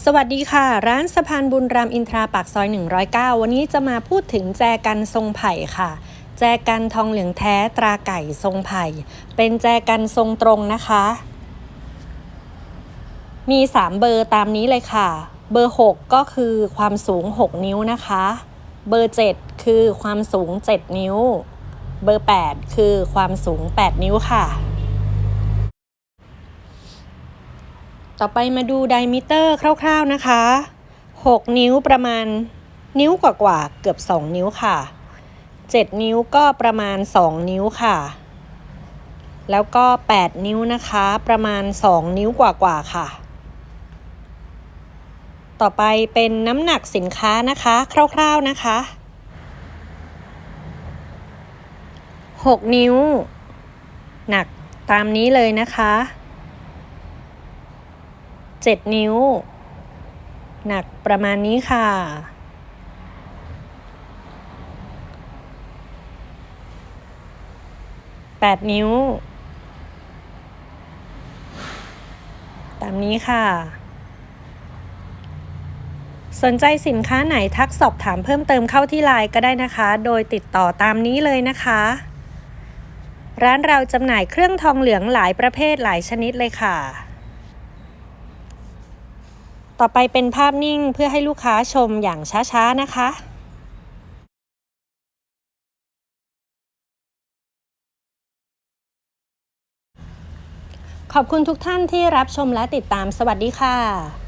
สวัสดีค่ะ ร้านสะพานบุญรามอินทราปากซอย 109 วันนี้จะมาพูดถึงแจกันทรงไผ่ค่ะ แจกันทองเหลืองแท้ตราไก่ทรงไผ่ เป็นแจกันทรงตรงนะคะ มี 3 เบอร์ตามนี้เลยค่ะ เบอร์ 6 ก็คือความสูง 6 นิ้วนะคะ เบอร์ 7 คือความสูง 7 นิ้ว เบอร์ 8 คือความสูง 8 นิ้วค่ะ ต่อไปมาดูไดมิเตอร์คร่าวๆนะคะ 6 นิ้วประมาณนิ้วกว่าๆเกือบ 2 นิ้วค่ะ 7 นิ้วก็ประมาณ 2 นิ้วค่ะ แล้วก็ 8 นิ้วนะคะ ประมาณ 2 นิ้วกว่าๆค่ะ ต่อไปเป็นน้ำหนักสินค้านะคะ คร่าวๆนะคะ 6 นิ้ว หนักตามนี้เลยนะคะ 7 นิ้ว หนักประมาณนี้ค่ะ8นิ้ว ตามนี้ค่ะ สนใจสินค้าไหนทักสอบถามเพิ่มเติมเข้าที่ไลน์ก็ได้นะคะ โดยติดต่อตามนี้เลยนะคะร้านเราจำหน่ายเครื่องทองเหลืองหลายประเภทหลายชนิดเลยค่ะ ต่อไปเป็นภาพนิ่งเพื่อให้ลูกค้าชมอย่างช้าๆนะคะขอบคุณทุกท่านที่รับชมและติดตามสวัสดีค่ะ